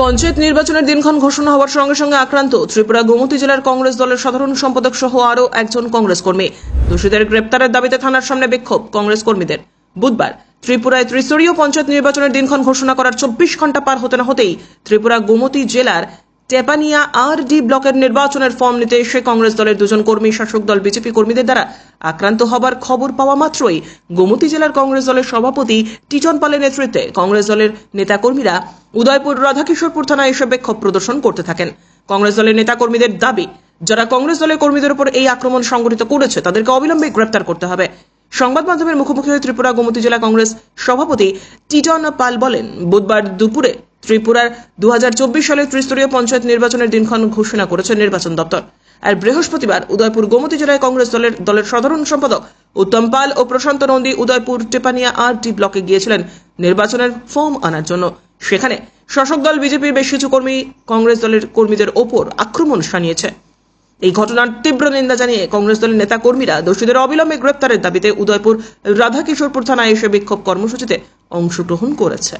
পঞ্চায়েত নির্বাচনের দিনক্ষণ ঘোষণা হওয়ার সঙ্গে সঙ্গে আক্রান্ত ত্রিপুরা গোমতী জেলার কংগ্রেস দলের সাধারণ সম্পাদক সহ আরও একজন কংগ্রেস কর্মী। দোষীদের গ্রেপ্তারের দাবিতে থানার সামনে বিক্ষোভ কংগ্রেস কর্মীদের। বুধবার ত্রিপুরায় ত্রিস্তরীয় পঞ্চায়েত নির্বাচনের দিনক্ষণ ঘোষণা করার চব্বিশ ঘণ্টা পার হতে না হতেই ত্রিপুরা গোমতী জেলার টেপানিয়া আর ডি ব্লকের নির্বাচনের ফর্ম নিতে এসে কংগ্রেস দলের দুজন কর্মী, শাসক দল, বিজেপি কর্মীদের দ্বারা আক্রান্ত হবার খবর পাওয়া মাত্রই গোমতী জেলার কংগ্রেস দলের সভাপতি টিটন পালের নেতৃত্বে কংগ্রেস দলের নেতাকর্মীরা উদয়পুর রাধাকিশোরপুর থানায় এসে বিক্ষোভ প্রদর্শন করতে থাকেন। কংগ্রেস দলের নেতাকর্মীদের দাবি, যারা কংগ্রেস দলের কর্মীদের উপর এই আক্রমণ সংঘটিত করেছে, তাদেরকে অবিলম্বে গ্রেপ্তার করতে হবে। সংবাদ মাধ্যমের মুখোমুখি হয়ে ত্রিপুরা গোমতী জেলা কংগ্রেস সভাপতি টিটন পাল বলেন, বুধবার দুপুরে ত্রিপুরার দু সালের ত্রিস্তরীয় পঞ্চায়েত নির্বাচনের দিনক্ষণ ঘোষণা করেছে নির্বাচন দপ্তর। আর বৃহস্পতিবার উদয়পুর গোমতী জেলায় কংগ্রেস দলের দলের সাধারণ সম্পাদক উত্তম পাল ও প্রশান্ত নন্দী উদয়পুর টেপানিয়া আর ডি ব্লকে গিয়েছিলেন নির্বাচনের ফর্ম আনার জন্য। সেখানে শাসক দল, বিজেপির বেশ কিছু কর্মী কংগ্রেস দলের কর্মীদের ওপর আক্রমণ শানিয়েছে। এই ঘটনার তীব্র নিন্দা জানিয়ে কংগ্রেস দলের নেতা কর্মীরা দোষীদের অবিলম্বে গ্রেপ্তারের দাবিতে উদয়পুর রাধাকিশোরপুর থানায় এসে বিক্ষোভ কর্মসূচিতে অংশগ্রহণ করেছে।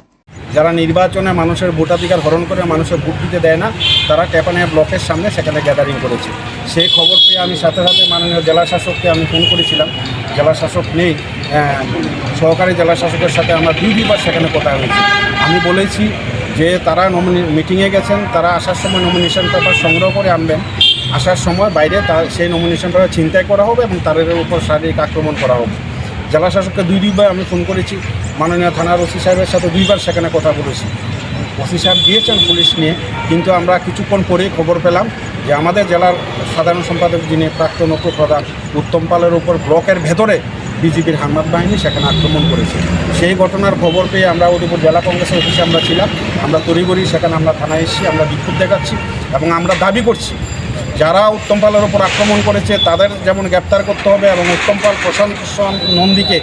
যারা নির্বাচনে মানুষের ভোটাধিকার হরণ করে মানুষের ভোট দিতে দেয় না, তারা টেপানিয়া ব্লকের সামনে সেখানে গ্যাদারিং করেছে। সেই খবর পেয়ে আমি সাথে সাথে মাননীয় জেলা শাসককে আমি ফোন করেছিলাম। জেলা শাসক নেই সহকারী জেলা শাসকের সাথে আমার দুই দুইবার সেখানে কথা হয়েছে। আমি বলেছি যে তারা নমিনি মিটিংয়ে গেছেন, তারা আসার সময় নমিনেশন পেপার সংগ্রহ করে আনবেন। আসার সময় বাইরে তার, সেই নমিনেশন পেপার ছিনতাই করা হবে এবং তাদের উপর শারীরিক আক্রমণ করা হবে। জেলা শাসককে দুই দুইবার আমি ফোন করেছি মাননীয় থানার ওসি সাহেবের সাথে দুইবার সেখানে কথা বলেছি। ওসি সাহেব দিয়েছেন পুলিশ নিয়ে, কিন্তু আমরা কিছুক্ষণ পরেই খবর পেলাম যে আমাদের জেলার সাধারণ সম্পাদক যিনি প্রাক্তন উপপ্রধান উত্তম পালের উপর ব্লকের ভেতরে বিজেপির হামলাত বাহিনী সেখানে আক্রমণ করেছে। সেই ঘটনার খবর পেয়ে আমরা উদয়পুর জেলা কংগ্রেসের অফিসে আমরা ছিলাম। আমরা তড়িগড়ি সেখানে আমরা থানায় এসেছি, আমরা বিক্ষোভ দেখাচ্ছি এবং আমরা দাবি করছি যারা উত্তম পালের ওপর আক্রমণ করেছে, তাদের যেমন গ্রেপ্তার করতে হবে এবং উত্তম পাল প্রশান্ত নন্দীকে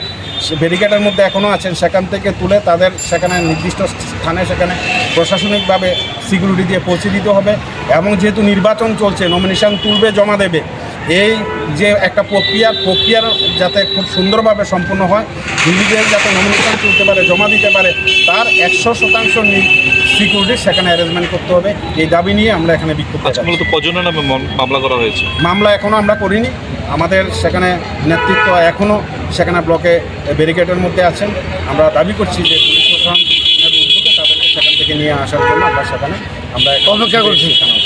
ব্যারিকেডের মধ্যে এখনও আছেন, সেখান থেকে তুলে তাদের সেখানে নির্দিষ্ট স্থানে সেখানে প্রশাসনিকভাবে সিকিউরিটি দিয়ে পৌঁছে দিতে হবে। এবং যেহেতু নির্বাচন চলছে নমিনেশন তুলবে, জমা দেবে এই যে একটা প্রক্রিয়া প্রক্রিয়ার যাতে খুব সুন্দরভাবে সম্পূর্ণ হয় নিজেদের যাতে নমিনেশন তুলতে পারে জমা দিতে পারে তার একশো শতাংশ সিকিউরিটি সেখানে অ্যারেঞ্জমেন্ট করতে হবে। এই দাবি নিয়ে আমরা এখানে বিক্ষোভ আজকে মূলত কজনের নামে মামলা করা হয়েছে? মামলা এখনও আমরা করিনি। আমাদের সেখানে নেতৃত্ব এখনও সেখানে ব্লকে ব্যারিকেডের মধ্যে আছেন। আমরা দাবি করছি যে পুলিশ প্রশাসন তাদেরকে সেখান থেকে নিয়ে আসার জন্য আমরা সেখানে আমরা অপেক্ষা করছি। সেখানে